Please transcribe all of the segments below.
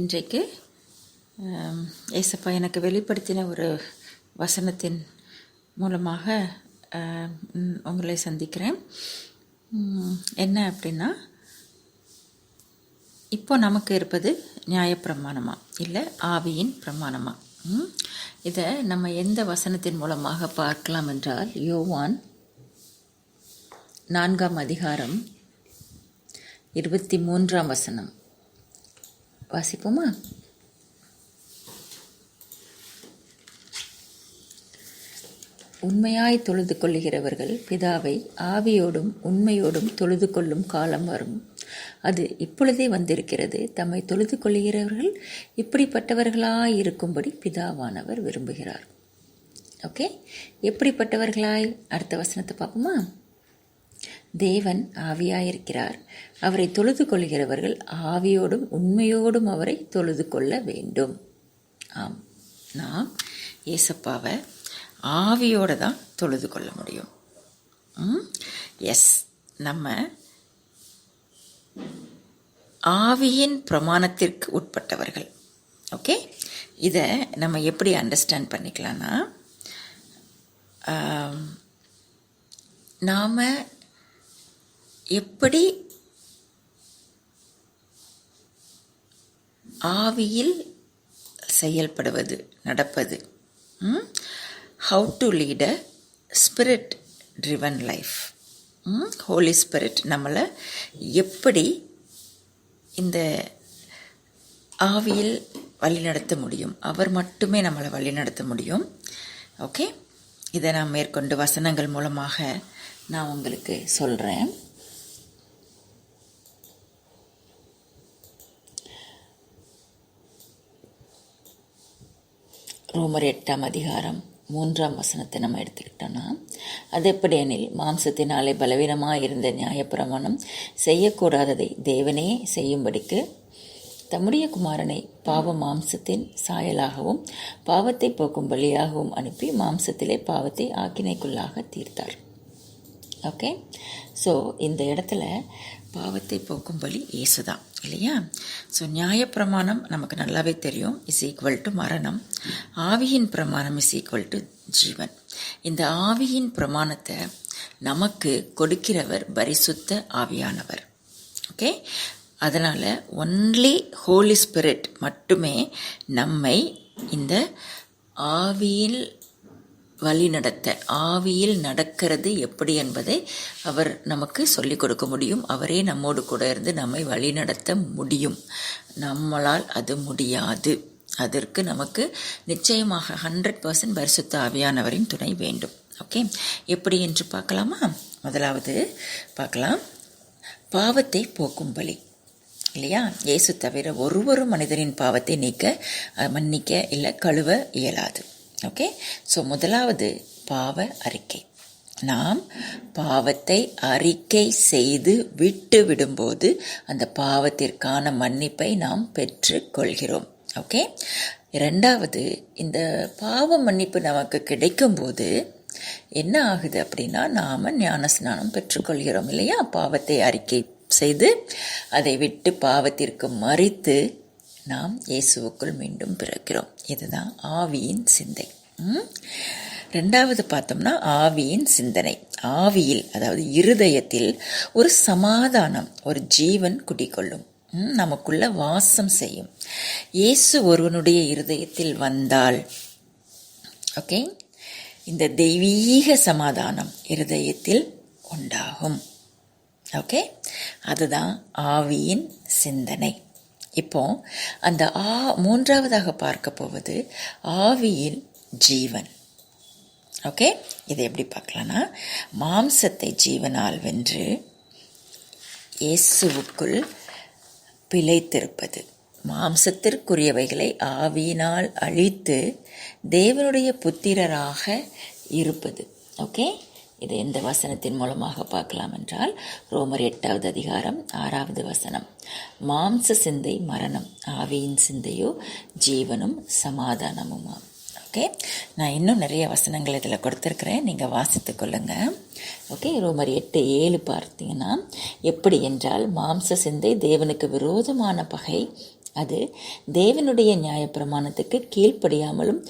இன்றைக்கு ஏசப்பா எனக்கு வெளிப்படுத்தின ஒரு வசனத்தின் மூலமாக உங்களை சந்திக்கிறேன். என்ன அப்படின்னா இப்போ நமக்கு இருப்பது நியாயப்பிரமாணமா இல்லை ஆவியின் பிரமாணமா? இதை நம்ம எந்த வசனத்தின் மூலமாக பார்க்கலாம் என்றால் யோவான் நான்காம் அதிகாரம் இருபத்தி மூன்றாம் வசனம். வாசிப்போமா உண்மையாய் தொழுது கொள்ளுகிறவர்கள் பிதாவை ஆவியோடும் உண்மையோடும் தொழுது கொள்ளும் காலம் வரும். அது இப்பொழுதே வந்திருக்கிறது. தம்மை தொழுது கொள்ளுகிறவர்கள் இப்படிப்பட்டவர்களாய் இருக்கும்படி பிதாவானவர் விரும்புகிறார். ஓகே எப்படிப்பட்டவர்களாய்? அடுத்த வசனத்தை பார்ப்போமா? தேவன் ஆவியாயிருக்கிறார். அவரை தொழுது கொள்கிறவர்கள் ஆவியோடும் உண்மையோடும் அவரை தொழுது கொள்ள வேண்டும். ஆம். நாம் ஏசப்பாவை ஆவியோடு தான் தொழுது கொள்ள முடியும். எஸ் நம்ம ஆவியின் பிரமாணத்திற்கு உட்பட்டவர்கள். ஓகே இதை நம்ம எப்படி அண்டர்ஸ்டாண்ட் பண்ணிக்கலாம்னா நாம் எப்படி ஆவியில் செயல்படுவது நடப்பது? How to lead a spirit driven life holy spirit நம்மளை எப்படி இந்த ஆவியில் வழிநடத்த முடியும்? அவர் மட்டுமே நம்மளை வழிநடத்த முடியும். ஓகே இதை நான் மேற்கொண்டு வசனங்கள் மூலமாக நான் உங்களுக்கு சொல்கிறேன் ரோமர் எட்டாம் அதிகாரம் மூன்றாம் வசனத்தை நம்ம எடுத்துக்கிட்டோம்னா அது எப்படி எனில் மாம்சத்தினாலே பலவீனமாக இருந்த நியாயப்பிரமாணம் செய்யக்கூடாததை தேவனே செய்யும்படிக்கு தம்முடைய குமாரனை பாவ மாம்சத்தின் சாயலாகவும் பாவத்தை போக்கும் பலியாகவும் அனுப்பி மாம்சத்திலே பாவத்தை ஆக்கினைக்குள்ளாக தீர்த்தார். ஓகே ஸோ இந்த இடத்துல பாவத்தை போக்கும் பலி இயேசுதான் இல்லையா? ஸோ நியாயப்பிரமாணம் நமக்கு நல்லாவே தெரியும். இஸ் ஈக்குவல் டு மரணம். ஆவியின் பிரமாணம் இஸ் ஈக்குவல் டு ஜீவன். இந்த ஆவியின் பிரமாணத்தை நமக்கு கொடுக்கிறவர் பரிசுத்த ஆவியானவர். ஓகே அதனால் ஒன்லி ஹோலி ஸ்பிரிட் மட்டுமே நம்மை இந்த ஆவியில் வழிநடத்த ஆவியில் நடக்கிறது எப்படி என்பதை அவர் நமக்கு சொல்லிக் கொடுக்க முடியும். அவரே நம்மோடு கூட இருந்து நம்மை வழிநடத்த முடியும். நம்மளால் அது முடியாது. அதற்கு நமக்கு நிச்சயமாக ஹண்ட்ரட் பர்சன்ட் பரிசுத்த ஆவியானவரின் துணை வேண்டும். ஓகே? எப்படி என்று பார்க்கலாமா? முதலாவது பார்க்கலாம். பாவத்தை போக்கும் பலி இல்லையா? இயேசு தவிர ஒருவரும் மனிதனின் பாவத்தை நீக்க மன்னிக்க இல்லை கழுவ இயலாது. ஓகே ஸோ முதலாவது பாவ அறிக்கை. நாம் பாவத்தை அறிக்கை செய்து விட்டு விடும்போது அந்த பாவத்திற்கான மன்னிப்பை நாம் பெற்று கொள்கிறோம். ஓகே இரண்டாவது இந்த பாவ மன்னிப்பு நமக்கு கிடைக்கும்போது என்ன ஆகுது அப்படின்னா நாம் ஞானஸ்நானம் பெற்றுக்கொள்கிறோம் இல்லையா? பாவத்தை அறிக்கை செய்து அதை விட்டு பாவத்திற்கு மறித்து நாம் இயேசுவுக்குள் மீண்டும் பிறக்கிறோம். இதுதான் ஆவியின் சிந்தை. ரெண்டாவது பார்த்தோம்னா ஆவியின் சிந்தனை. ஆவியில் அதாவது இருதயத்தில் ஒரு சமாதானம் ஒரு ஜீவன் குடிக்கொள்ளும் நமக்குள்ள வாசம் செய்யும். இயேசு ஒருவனுடைய இருதயத்தில் வந்தால் ஓகே? இந்த தெய்வீக சமாதானம் இருதயத்தில் உண்டாகும். ஓகே? அதுதான் ஆவியின் சிந்தனை. இப்போ அந்த ஆ மூன்றாவதாக பார்க்க போவது ஆவியின் ஜீவன். ஓகே? இதை எப்படி பார்க்கலான்னா மாம்சத்தை ஜீவனால் வென்று இயேசுவுக்குள் பிழைத்திருப்பது. மாம்சத்திற்குரியவைகளை ஆவியினால் அழித்து தேவனுடைய புத்திரராக இருப்பது. ஓகே? இதை எந்த வசனத்தின் மூலமாக பார்க்கலாம் என்றால் ரோமர் எட்டாவது அதிகாரம் ஆறாவது வசனம். மாம்ச சிந்தை மரணம் ஆவியின் சிந்தையோ ஜீவனும் சமாதானமுமாம். ஓகே நான் இன்னும் நிறைய வசனங்கள் இதில் கொடுத்துருக்குறேன். நீங்கள் வாசித்து கொள்ளுங்கள் ஓகே ரோமர் எட்டு ஏழு பார்த்தீங்கன்னா எப்படி என்றால் மாம்ச சிந்தை தேவனுக்கு விரோதமான பகை. அது தேவனுடைய நியாயப்பிரமாணத்துக்கு கீழ்ப்படியாமலும்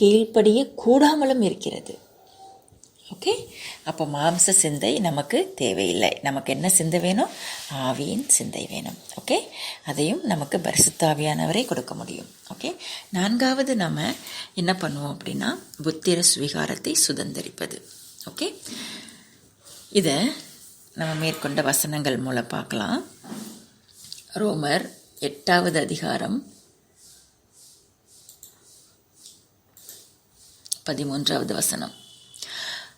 கீழ்ப்படிய கூடாமலும் இருக்கிறது. ஓகே அப்போ மாம்ச சிந்தை நமக்கு தேவையில்லை. நமக்கு என்ன சிந்தை வேணும்? ஆவியின் சிந்தை வேணும். ஓகே அதையும் நமக்கு பரிசுத்தாவியானவரை கொடுக்க முடியும். ஓகே நான்காவது நம்ம என்ன பண்ணுவோம் அப்படின்னா புத்திர சுவீகாரத்தை சுதந்திரிப்பது. ஓகே இதை நம்ம மேற்கொண்ட வசனங்கள் மூலம் பார்க்கலாம். ரோமர் எட்டாவது அதிகாரம் பதிமூன்றாவது வசனம்.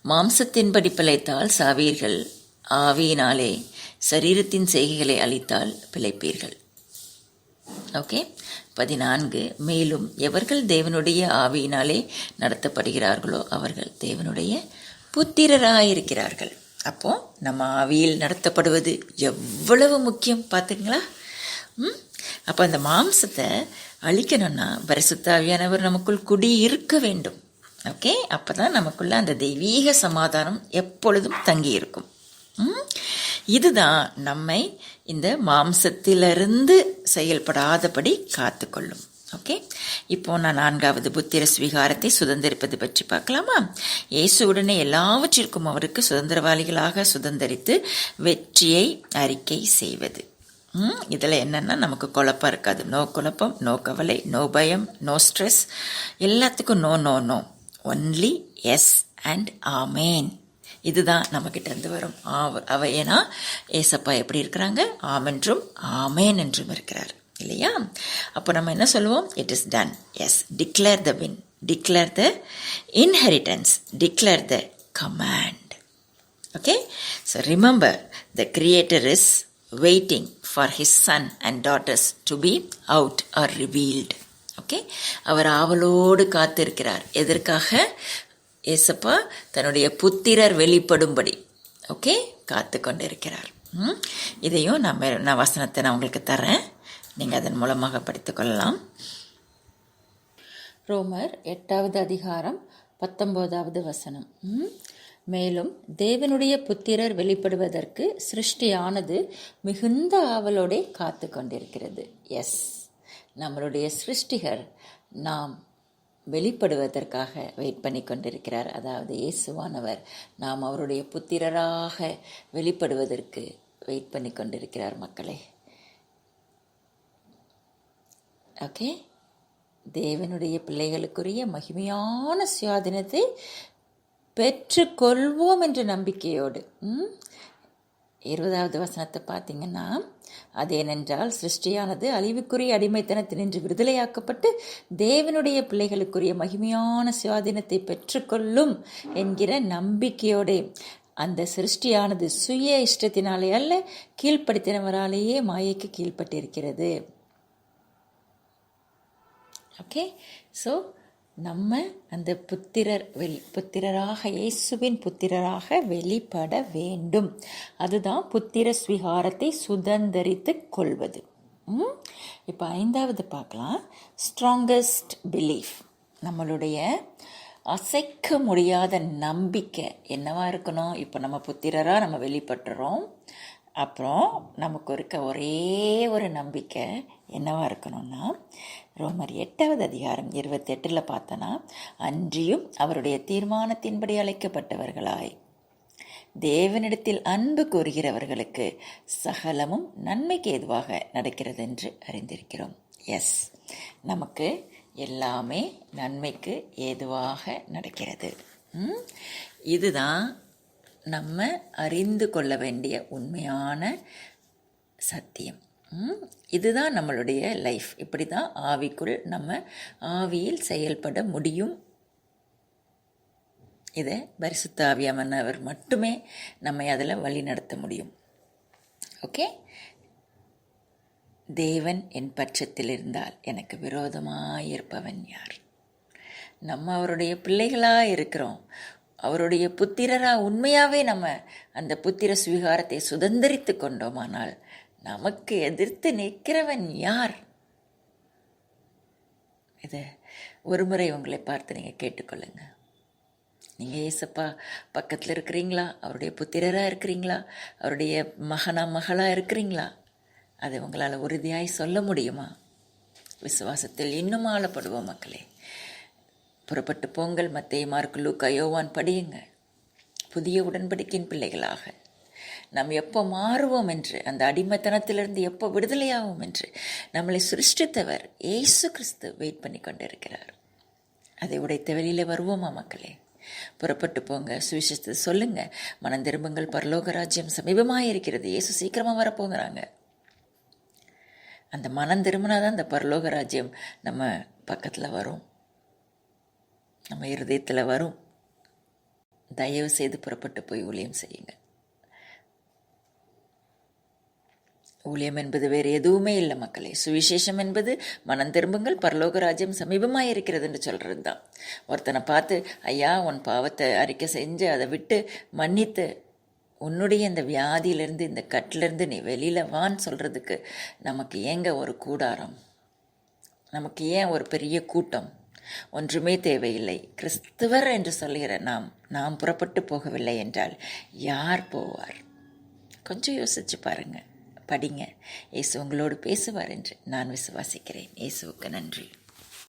மாம்சத்தின்படி பிழைத்தால் சாவீர்கள். ஆவியினாலே சரீரத்தின் செய்கைகளை அளித்தால் பிழைப்பீர்கள். ஓகே? பதினான்கு. மேலும் எவர்கள் தேவனுடைய ஆவியினாலே நடத்தப்படுகிறார்களோ அவர்கள் தேவனுடைய புத்திரராயிருக்கிறார்கள். அப்போ நம்ம ஆவியில் நடத்தப்படுவது எவ்வளவு முக்கியம் பார்த்துங்களா ம்? அப்போ அந்த மாம்சத்தை அழிக்கணும்னா பரிசுத்தாவியானவர் நமக்குள் குடி இருக்க வேண்டும். ஓகே? அப்போ தான் நமக்குள்ள அந்த தெய்வீக சமாதானம் எப்பொழுதும் தங்கி இருக்கும் இதுதான் நம்மை இந்த மாம்சத்திலிருந்து செயல்படாதபடி காத்துக்கொள்ளும். ஓகே? இப்போ நான் நான்காவது புத்திர ஸ்வீகாரத்தை சுதந்திரிப்பது பற்றி பார்க்கலாமா? இயேசுவுடனே எல்லாவற்றிற்கும் அவருக்கு சுதந்திரவாளிகளாக சுதந்திரித்து வெற்றியை அறிக்கை செய்வது. இதில் என்னென்னா நமக்கு குழப்பம் இருக்காது. நோ குழப்பம் நோ கவலை நோ பயம் நோ ஸ்ட்ரெஸ் எல்லாத்துக்கும் no no no. Only yes and amen இதுதான் நம்மக்கிட்ட இருந்து வரும் அவ ஏன்னா ஏசப்பா எப்படி இருக்கிறாங்க ஆமென்றும் ஆமேன் என்றும் இருக்கிறார் இல்லையா அப்போ நம்ம என்ன சொல்லுவோம் it is done yes declare the win declare the inheritance declare the command okay so remember the creator is waiting for his son and daughters to be out or revealed okay அவர் ஆவலோடு காத்திருக்கிறார். எதற்காக? ஏசப்பா தன்னுடைய புத்திரர் வெளிப்படும்படி. Okay காத்து கொண்டிருக்கிறார். இதையும் நான் நான் வசனத்தை நான் உங்களுக்கு தரேன் நீங்கள் அதன் மூலமாக படித்துக்கொள்ளலாம் ரோமர் எட்டாவது அதிகாரம் பத்தொம்போதாவது வசனம். மேலும் தேவனுடைய புத்திரர் வெளிப்படுவதற்கு சிருஷ்டியானது மிகுந்த ஆவலோடே காத்து கொண்டிருக்கிறது. எஸ் நம்மளுடைய சிருஷ்டிகர் நாம் வெளிப்படுவதற்காக வெயிட் பண்ணி கொண்டிருக்கிறார். அதாவது இயேசுவானவர் நாம் அவருடைய புத்திரராக வெளிப்படுவதற்கு வெயிட் பண்ணி கொண்டிருக்கிறார் மக்களே. ஓகே தேவனுடைய பிள்ளைகளுக்குரிய மகிமையான சுயாதீனத்தை பெற்றுக்கொள்வோம் என்ற நம்பிக்கையோடு இருபதாவது வசனத்தை பார்த்தீங்கன்னா அதேனென்றால் சிருஷ்டியானது அழிவுக்குரிய அடிமைத்தனத்தினின்று விடுதலையாக்கப்பட்டு தேவனுடைய பிள்ளைகளுக்குரிய மகிமையான சுவாதீனத்தை பெற்றுக்கொள்ளும் என்கிற நம்பிக்கையோடு அந்த சிருஷ்டியானது சுய இஷ்டத்தினாலே அல்ல கீழ்ப்படுத்தினவராலேயே மாயைக்கு கீழ்ப்பட்டிருக்கிறது. ஓகே? ஸோ நம்ம அந்த புத்திரர் வெளி புத்திரராக இயேசுவின் புத்திரராக வெளிப்பட வேண்டும். அதுதான் புத்திர ஸ்வீகாரத்தை சுதந்திரித்து கொள்வது. இப்போ ஐந்தாவது பார்க்கலாம். ஸ்ட்ராங்கஸ்ட் பிலீஃப் நம்மளுடைய அசைக்க முடியாத நம்பிக்கை என்னவா இருக்கணும்? இப்போ நம்ம புத்திரராக நம்ம வெளிப்பட்டுறோம். அப்புறம் நமக்கு இருக்க ஒரே ஒரு நம்பிக்கை என்னவாக இருக்கணும்னா ரோமர் எட்டாவது அதிகாரம் இருபத்தெட்டில் பார்த்தோன்னா அன்றியும் அவருடைய தீர்மானத்தின்படி அழைக்கப்பட்டவர்களாய். தேவனிடத்தில் அன்பு கூறுகிறவர்களுக்கு சகலமும் நன்மைக்கு ஏதுவாக நடக்கிறது என்று அறிந்திருக்கிறோம். எஸ் நமக்கு எல்லாமே நன்மைக்கு ஏதுவாக நடக்கிறது. இதுதான் நம்ம அறிந்து கொள்ள வேண்டிய உண்மையான சத்தியம். இதுதான் நம்மளுடைய லைஃப் இப்படி தான் ஆவிக்குள் நம்ம ஆவியில் செயல்பட முடியும். இதை பரிசுத்தாவியமன்னவர் மட்டுமே நம்மை அதில் வழி நடத்த முடியும். ஓகே தேவன் என் பட்சத்தில் இருந்தால் எனக்கு விரோதமாக இருப்பவன் யார்? நம்ம அவருடைய பிள்ளைகளாக இருக்கிறோம். அவருடைய புத்திரராக உண்மையாகவே நம்ம அந்த புத்திர சுவீகாரத்தை சுதந்திரித்து கொண்டோமானால் நமக்கு எதிர்த்து நிற்கிறவன் யார்? இதை ஒரு முறை உங்களை பார்த்து நீங்கள் கேட்டுக்கொள்ளுங்க. நீங்கள் ஏசப்பா பக்கத்தில் இருக்கிறீங்களா? அவருடைய புத்திரராக இருக்கிறீங்களா? அவருடைய மகனா மகளாக இருக்கிறீங்களா? அதை உங்களால் உறுதியாய் சொல்ல முடியுமா? விசுவாசத்தில் இன்னும் ஆளப்படுவோம் மக்களே. புறப்பட்டு போங்கள் மத்திய மார்க்கு லூக்கா யோவான் படியுங்க புதிய உடன்படிக்கையின் பிள்ளைகளாக. நாம் எப்போ மாறுவோம் என்று அந்த அடிமைத்தனத்திலிருந்து எப்போ விடுதலையாகும் என்று நம்மளை சிருஷ்டித்தவர் ஏசு கிறிஸ்து வெயிட் பண்ணி கொண்டிருக்கிறார். அதை உடைத்த வெளியில் வருவோமா மக்களே? புறப்பட்டு போங்க சுவிசேஷத்தை சொல்லுங்க. மனம் திரும்புங்கள் பரலோக ராஜ்யம் சமீபமாக இருக்கிறது. ஏசு சீக்கிரமாக வரப்போங்கிறாங்க அந்த மனம் திரும்பினா தான் அந்த பரலோக ராஜ்யம் நம்ம பக்கத்தில் வரும். நம்ம இருதயத்தில் வரும். தயவு செய்து புறப்பட்டு போய் ஊழியம் செய்யுங்க ஊழியம் என்பது வேறு எதுவுமே இல்லை மக்களே. சுவிசேஷம் என்பது மனம் திரும்புங்கள் பரலோக ராஜ்யம் சமீபமாக இருக்கிறது என்று சொல்கிறது தான் ஒருத்தனை பார்த்து ஐயா உன் பாவத்தை அறிக்கை செஞ்சு அதை விட்டு மன்னித்து உன்னுடைய இந்த வியாதியிலேருந்து இந்த கட்டிலேருந்து நீ வெளியில் வான்னு சொல்கிறதுக்கு நமக்கு ஏங்க ஒரு கூடாரம்? நமக்கு ஏன் ஒரு பெரிய கூட்டம்? ஒன்றுமே தேவையில்லை. கிறிஸ்துவர் என்று சொல்லுகிற நாம் நாம் புறப்பட்டு போகவில்லை என்றால் யார் போவார்? கொஞ்சம் யோசிச்சு பாருங்க படிங்க. இயேசு உங்களோடு பேசுவார் என்று நான் விசுவாசிக்கிறேன். இயேசுவுக்கு நன்றி.